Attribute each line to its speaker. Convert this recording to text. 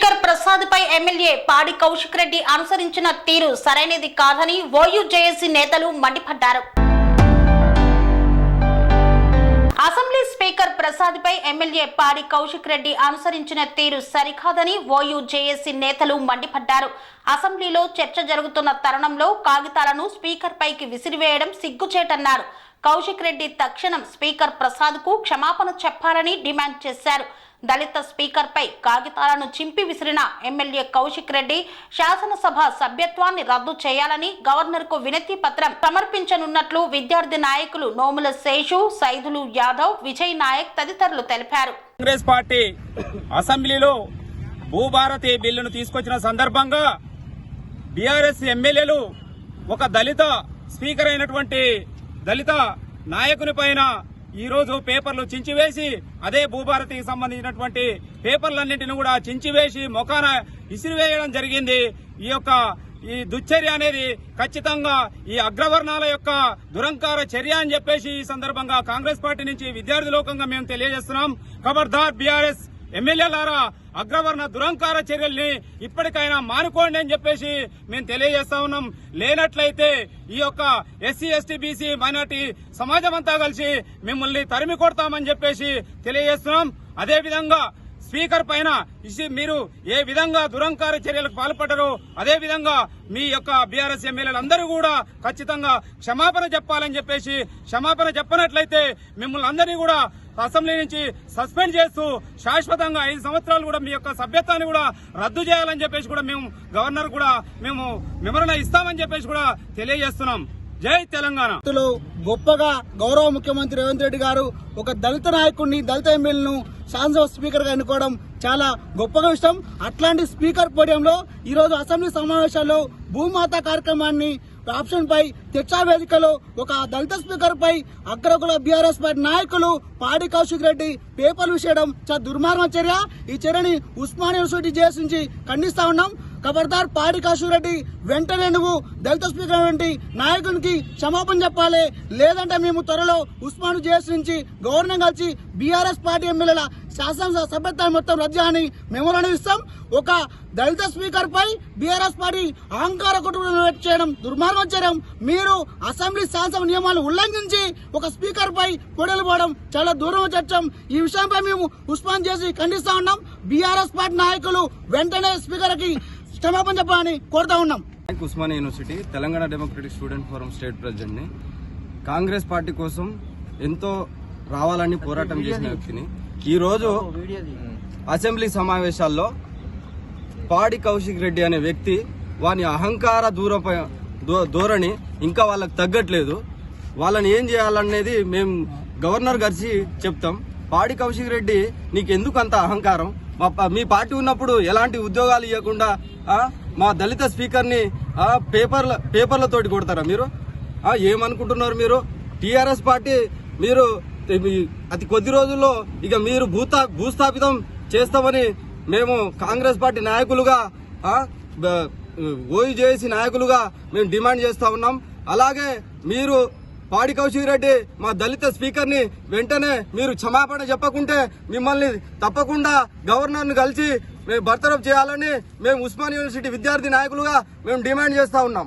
Speaker 1: Speaker Prasad పై MLA Padi Kaushik Reddy అనుసరించిన తీరు సరైనది కాదని ఓయూ జేఏసీ నేతలు మండిపడ్డారు. అసెంబ్లీ స్పీకర్ ప్రసాద్ పై ఎమ్మెల్యే పాడి కౌశిక్ రెడ్డి అనుసరించిన తీరు సరికాదని ఓయూ జేఏసీ నేతలు మండిపడ్డారు. అసెంబ్లీలో చర్చ జరుగుతున్న తరుణంలో కాగితాలను స్పీకర్ పైకి విసిరివేయడం సిగ్గుచేటన్నారు. కౌశిక్ రెడ్డి తక్షణం స్పీకర్ ప్రసాద్కు క్షమాపణ చెప్పాలని డిమాండ్ చేశారు. దళిత స్పీకర్పై కాగితాలను చింపి విసిరిన ఎమ్మెల్యే కౌశిక్ రెడ్డి శాసనసభ సభ్యత్వాన్ని రద్దు చేయాలని గవర్నర్కు వినతి పత్రం సమర్పించనున్నట్లు విద్యార్థి నాయకులు నోముల శేషు సైదులు యాదవ్ విజయ్ నాయక్ తదితరులు తెలిపారు.
Speaker 2: కాంగ్రెస్ పార్టీ అసెంబ్లీలో భూభారతి బిల్లును తీసుకొచ్చిన సందర్భంగా బీఆర్ఎస్ ఎమ్మెల్యేలు ఒక దళిత స్పీకర్ అయినటువంటి దళిత నాయకుని పైన ఈ రోజు పేపర్లు చించివేసి అదే భూభారతికి సంబంధించినటువంటి పేపర్లన్నింటిని కూడా చించివేసి ముఖాన ఇసిరివేయడం జరిగింది. ఈ యొక్క ఈ దుశ్చర్య అనేది ఖచ్చితంగా ఈ అగ్రవర్ణాల యొక్క దురంకార చర్య అని చెప్పేసి ఈ సందర్భంగా కాంగ్రెస్ పార్టీ నుంచి విద్యార్థి లోకంగా మేము తెలియజేస్తున్నాం. ఖబర్దార్ బీఆర్ఎస్ ఎమ్మెల్యేలారా అగ్రవర్ణ దురంకార చర్యల్ని ఇప్పటికైనా మానుకోండి అని చెప్పేసి మేము తెలియజేస్తా ఉన్నాం. లేనట్లయితే ఈ యొక్క ఎస్సీ ఎస్టీ బీసీ మైనార్టీ సమాజం అంతా కలిసి మిమ్మల్ని తరిమి కొడతామని చెప్పేసి తెలియజేస్తున్నాం. అదేవిధంగా స్పీకర్ పైన మీరు ఏ విధంగా దురంకార చర్యలకు పాల్పడ్డారో అదే విధంగా మీ యొక్క బీఆర్ఎస్ ఎమ్మెల్యేలందరూ కూడా ఖచ్చితంగా క్షమాపణ చెప్పాలని చెప్పేసి క్షమాపణ చెప్పనట్లయితే మిమ్మల్ని అందరినీ కూడా అసెంబ్లీ నుంచి సస్పెండ్ చేస్తూ శాశ్వతంగా ఐదు సంవత్సరాలు కూడా మీ యొక్క సభ్యత్వాన్ని కూడా రద్దు చేయాలని చెప్పేసి కూడా మేము గవర్నర్ కూడా మేము వివరణ ఇస్తామని చెప్పేసి కూడా తెలియజేస్తున్నాం. జై తెలంగాణ.
Speaker 3: గొప్పగా గౌరవ ముఖ్యమంత్రి రేవంత్ రెడ్డి గారు ఒక దళిత నాయకుడిని దళిత ఎమ్మెల్యేను శాసనసభ స్పీకర్గా ఎన్నుకోవడం చాలా గొప్పగా విషయం. అట్లాంటి స్పీకర్ పోడియంలో ఈ రోజు అసెంబ్లీ సమావేశాల్లో భూమాత కార్యక్రమాన్ని ఆప్షన్ పై చర్చా వేదికలో ఒక దళిత స్పీకర్ పై అగ్రకుల బీఆర్ఎస్ పార్టీ నాయకులు పాడి కౌశిక్ రెడ్డి పేపర్లు విషయడం చాలా దుర్మార్గం చర్య. ఈ చర్యని ఉస్మాన్ యూనివర్సిటీ జేఎస్ నుంచి ఖండిస్తా ఉన్నాం. ఖబర్దార్ పాడి కౌశిక్ రెడ్డి వెంటనే నువ్వు దళిత స్పీకర్ వంటి నాయకునికి క్షమాపణ చెప్పాలి. లేదంటే మేము త్వరలో ఉస్మాన్ జేఎస్ నుంచి గవర్నర్ కలిసి బీఆర్ఎస్ పార్టీ ఎమ్మెల్యేల శాసనసభ సభ్యత్వాన్ని మొత్తం రద్దు చేయని మెమోరాండం ఇస్తాం. ఒక దళిత స్పీకర్ పై బీఆర్ఎస్ పార్టీ అహంకార కుటుంబం చేయడం దుర్మార్గం చేయడం మీరు అసెంబ్లీ శాసనసభ నియమాలు ఉల్లంఘించి ఒక స్పీకర్ పై పొడలు పోవడం చాలా దూరం చర్చం ఈ విషయంపై మేము ఉస్మాన్ చేసి ఖండిస్తా ఉన్నాం. బీఆర్ఎస్ పార్టీ నాయకులు వెంటనే స్పీకర్కి క్షమాపణ చెప్పాలని కోరుతా ఉన్నాం.
Speaker 4: Osman university. Telangana democratic student forum state ప్రెసిడెంట్ని Congress party కోసం ఎంతో రావాలని పోరాటం చేసిన వ్యక్తిని. ఈరోజు అసెంబ్లీ సమావేశాల్లో పాడి కౌశిక్ రెడ్డి అనే వ్యక్తి వాని అహంకార దూరప ధోరణి ఇంకా వాళ్ళకి తగ్గట్లేదు. వాళ్ళని ఏం చేయాలనేది మేము గవర్నర్ గారికి చెప్తాం. పాడి కౌశిక్ రెడ్డి నీకు ఎందుకు అంత అహంకారం? మా పార్టీ ఉన్నప్పుడు ఎలాంటి ఉద్యోగాలు ఇవ్వకుండా మా దళిత స్పీకర్ని పేపర్ల పేపర్లతోటి కొడతారా మీరు? ఏమనుకుంటున్నారు మీరు? టిఆర్ఎస్ పార్టీ మీరు అతి కొద్ది రోజుల్లో ఇక మీరు భూతా భూస్థాపితం చేస్తామని మేము కాంగ్రెస్ పార్టీ నాయకులుగా ఆ, చేసి ఓయూ నాయకులుగా మేము డిమాండ్ చేస్తా ఉన్నాం. అలాగే మీరు పాడి కౌశిక్ రెడ్డి మా దళిత స్పీకర్ని వెంటనే మీరు క్షమాపణ చెప్పకుంటే మిమ్మల్ని తప్పకుండా గవర్నర్ను కలిసి మేము బర్తరఫ్ చేయాలని మేము ఉస్మాన్ యూనివర్సిటీ విద్యార్థి నాయకులుగా మేము డిమాండ్ చేస్తా ఉన్నాం.